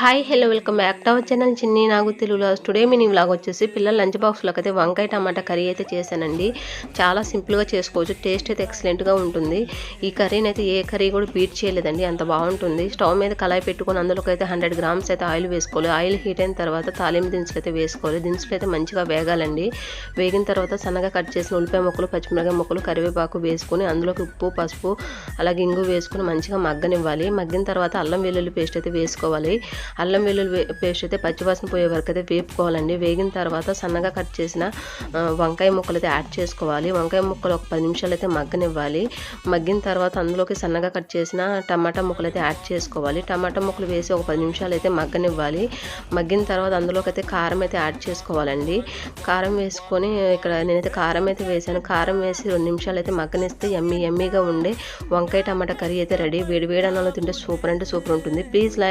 Hi hello welcome back to our channel Chinni Nagu తెలుగులో today మీ vlog వచ్చేసి పిల్లల lunch బాక్స్లోకి అయితే వంకాయ టమాటా కర్రీ అయితే చేశానండి. చాలా సింపుల్గా చేసుకోవచ్చు. టేస్ట్ అయితే ఎక్సలెంట్గా ఉంటుంది. ఈ కర్రీని అయితే ఏ కర్రీ కూడా బీట్ చేయలేదండి. అంత బాగుంటుంది. స్టవ్ మీద కళాయి పెట్టుకొని అందులోకి అయితే హండ్రెడ్ గ్రామ్స్ అయితే ఆయిల్ వేసుకోవాలి. ఆయిల్ హీట్ అయిన తర్వాత తాలింపు దినుసులు అయితే వేసుకోవాలి. దినుసులు అయితే మంచిగా వేగాలండి. వేగిన తర్వాత సన్నగా కట్ చేసిన ఉల్లిపాయ మొక్కలు పచ్చిమిరకాయ ముక్కలు కరివేపాకు వేసుకొని అందులోకి ఉప్పు పసుపు అలాగే ఇంగు వేసుకొని మంచిగా మగ్గనివ్వాలి. మగ్గిన తర్వాత అల్లం వెల్లుల్లి పేస్ట్ అయితే వేసుకోవాలి. అల్లం వెల్లుల్లి పేస్ట్ అయితే పచ్చివాసన పోయే వరకు అయితే వేపుకోవాలండి. వేగిన తర్వాత సన్నగా కట్ చేసిన వంకాయ ముక్కలు అయితే యాడ్ చేసుకోవాలి. వంకాయ ముక్కలు ఒక పది నిమిషాలు అయితే మగ్గనివ్వాలి. మగ్గిన తర్వాత అందులోకి సన్నగా కట్ చేసిన టమాటా ముక్కలు అయితే యాడ్ చేసుకోవాలి. టమాటా ముక్కలు వేసి ఒక పది నిమిషాలు అయితే మగ్గనివ్వాలి. మగ్గిన తర్వాత అందులోకి అయితే కారం అయితే యాడ్ చేసుకోవాలండి. కారం వేసుకొని ఇక్కడ నేనైతే కారం అయితే వేసాను కారం వేసి రెండు నిమిషాలు అయితే మగ్గనిస్తే ఎమ్మి ఎమ్మిగా ఉండే వంకాయ టమాటా కర్రీ అయితే రెడీ. వేడి వేడి అన్నంలో తింటే సూపర్ అంటే సూపర్ ఉంటుంది. Please like